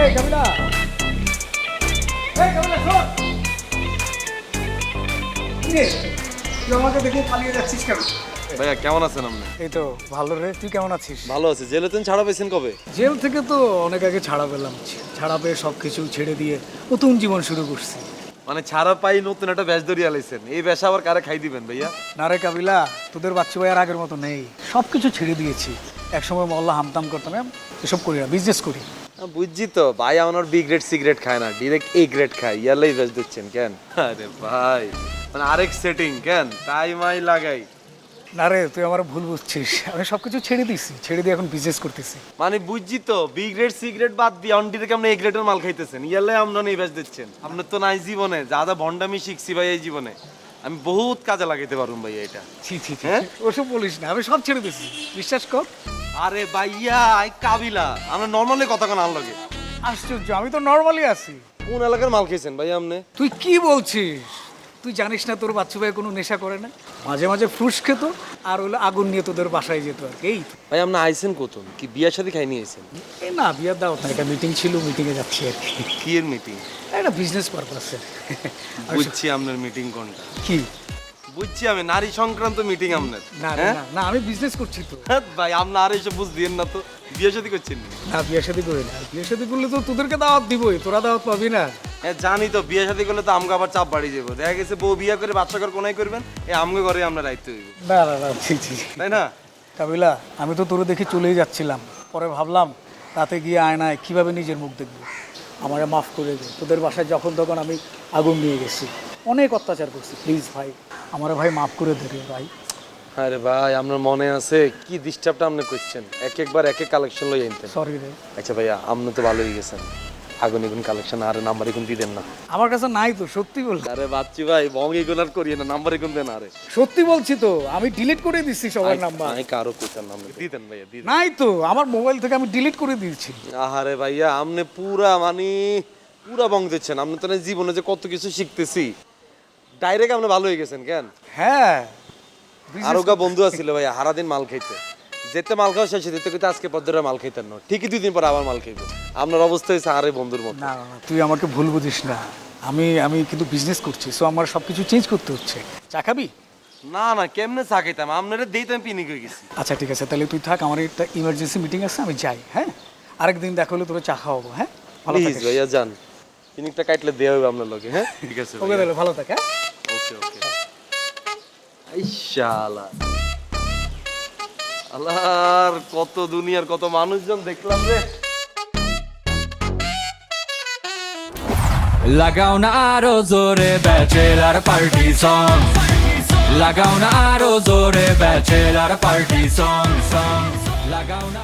এই কাবিলা এই কাবিলা শোন। কিরে? তুই আমাকে দেখে পালিয়ে যাচ্ছিস কেন? ভাইয়া কেমন আছেন আপনি? এই তো ভালো রে তুই কেমন আছিস? ভালো আছে। জেলে তুমি ছাড়া পেয়েছেন কবে? জেল থেকে তো অনেক আগে ছাড়া পেলাম। ছাড়া পেয়ে সব কিছু ছেড়ে দিয়ে নতুন জীবন শুরু করছি। মানে ছাড়া পাই নতুন একটা ব্যাস ধরিয়ে আলাইছেন। এই ব্যাসা আবার কারে খাই দিবেন ভাইয়া? না রে কাবিলা তোদের বাচ্চা ভাই আর আগের মতো নেই। সব কিছু ছেড়ে দিয়েছি। একসময় মল্লা হামতাম করতাম এসব করি না বিজনেস করি। বুঝছি তো ভাই আমার বি গ্রেড সিগারেট খায় না ডিরেক্ট এ গ্রেড খায় ইয়ারলাই ব্যাস দিচ্ছেন কেন? আরে ভাই মানে আরেক সেটিং কেন? তাই মাই লাগাই। না রে তুই আমার ভুল বুঝছিস। আমি সব কিছু ছেড়ে দিছি ছেড়ে দিয়ে এখন বিজনেস করতেছি। মানে বুঝছি তো বি গ্রেড সিগারেট বাদ দিয়ে অন ডিরেক্ট আপনি এ গ্রেডের মাল খাইতেছেন ইয়ারলাই আপনার এই ব্যাস দিচ্ছেন। আপনার তো নাই জীবনে যা যা ভণ্ডামি শিখছি ভাই এই জীবনে। আমি বহুত কাজে লাগাইতে পারুম ভাই এটা। ছি ছি ছি, হ্যাঁ? ছি, ওসব বলিস না আমি সব ছেড়ে দিছি। বিশ্বাস কর। আরে ভাইয়া আই কাবিলা আমরা নর্মালি কথা কোন আনলগে লাগে। আশ্চর্য আমি তো নর্মালি আছি। কোন এলাকার মাল খাইছেন ভাই আপনি? তুই কি বলছিস? তুই জানিস না তোর বাচ্চা ভাই কোনো নেশা করে না? মাঝে মাঝে ফ্রুস খেত আর হলো আগুন নিয়ে তোদের বাসায় যেত আর কি। এই তো। ভাই আপনি আইছেন কতন কি বিয়ার সাথে খাই নিয়েছেন এই না বিয়ার দাও না একটা মিটিং ছিল মিটিংয়ে যাচ্ছি আর কি। কি এর মিটিং একটা বিজনেস পারপাসে বুঝছি আপনার মিটিং কোনটা। কি? বুঝছি আমি নারী সংক্রান্ত মিটিং আপনার। না রে, হ্যাঁ? না না আমি বিজনেস করছি তো। হ্যাঁ, ভাই আপনি আর এসব বুঝ দিয়েন না তো। বিয়ে সাথে করছেন না। না বিয়ের সাথে করি না। বিয়ের সাথে করলে তো তোদেরকে দাওয়াত দিবই তোরা দাওয়াত পাবি না। হ্যাঁ জানি তো বিয়ে সাথে করলে তো আমগো আবার চাপ বাড়িয়ে যাব দেখা গেছে বউ বিয়ে করে বাচ্চা করে কোনাই করবেন এই আমগো ঘরে আমরা দায়িত্ব হইব না না না ছি ছি তাই না? কাবিলা আমি তো তোরে দেখে চলেই যাচ্ছিলাম। পরে ভাবলাম তাতে গিয়ে আয়নায় কীভাবে নিজের মুখ দেখব? আমারে মাফ করে দে। তোদের বাসায় যখন তখন আমি আগুন নিয়ে গেছি। অনেক অত্যাচার করছি। প্লিজ ভাই আমারে ভাই মাফ করে দেবে ভাই। আরে ভাই আপনার মনে আছে কি ডিস্টার্বটা আপনি করছেন? এক একবার এক এক কালেকশন লই আনতেন সরি রে। আচ্ছা ভাইয়া আপনি তো ভালোই গেছেন। আগুন এগুন কালেকশন আর নাম্বার এগুন দিয়ে দেন না। আমার কাছে নাই তো সত্যি বল আরে বাচ্চি ভাই বং এগুন আর করিয়ে না নাম্বার এগুন দেন আরে। সত্যি বলছি তো আমি ডিলিট করে দিচ্ছি সবার নাম্বার আমি কারও কইতাম নাম দিতেন ভাইয়া দিতেন। নাই তো আমার মোবাইল থেকে আমি ডিলিট করে দিয়েছি। আহারে ভাইয়া আপনি পুরা মানে পুরা বং দিচ্ছেন। আপনি তো জীবনে যে কত কিছু শিখতেছি। ডাইরেক্ট আপনি ভালো হয়ে গেছেন কেন? হ্যাঁ। আরও গা বন্ধু আছিল ভাইয়া সারাদিন মাল খাইতে। যেতে মাল খাওয়া শেষ দিতে কিন্তু আজকে পদ্মরা মাল খাইতেন না। ঠিকই দুই দিন পর আবার মাল খাইবো। আপনার অবস্থা হয়েছে আরে বন্ধুর মতো। না তুই আমাকে ভুল বুঝিস না। আমি আমি কিন্তু বিজনেস করছি সো আমার সব কিছু চেঞ্জ করতে হচ্ছে। চা খাবি? না না কেমনে চা খাইতাম? আপনারা দিইতাম পিনিক হয়ে গেছি। আচ্ছা ঠিক আছে তাহলে তুই থাক আমার একটা ইমার্জেন্সি মিটিং আছে আমি যাই হ্যাঁ? আরেকদিন দেখা হলে তোকে চা খাওয়াবো হ্যাঁ? ভালো থাকিস। ভাইয়া যান। পিনিকটা কাটলে দেওয়া হবে আপনার লগে হ্যাঁ? ঠিক আছে ওকে তাহলে ভালো থাক হ্যাঁ? ওকে ওকে। শালা আল্লাহর কত দুনিয়ার কত মানুষজন দেখলাম রে। লাগাও না আরও জোরে ব্যাচেলার পার্টি সং লাগাও না আরও জোরে ব্যাচেলার পার্টি সং সং লাগাও না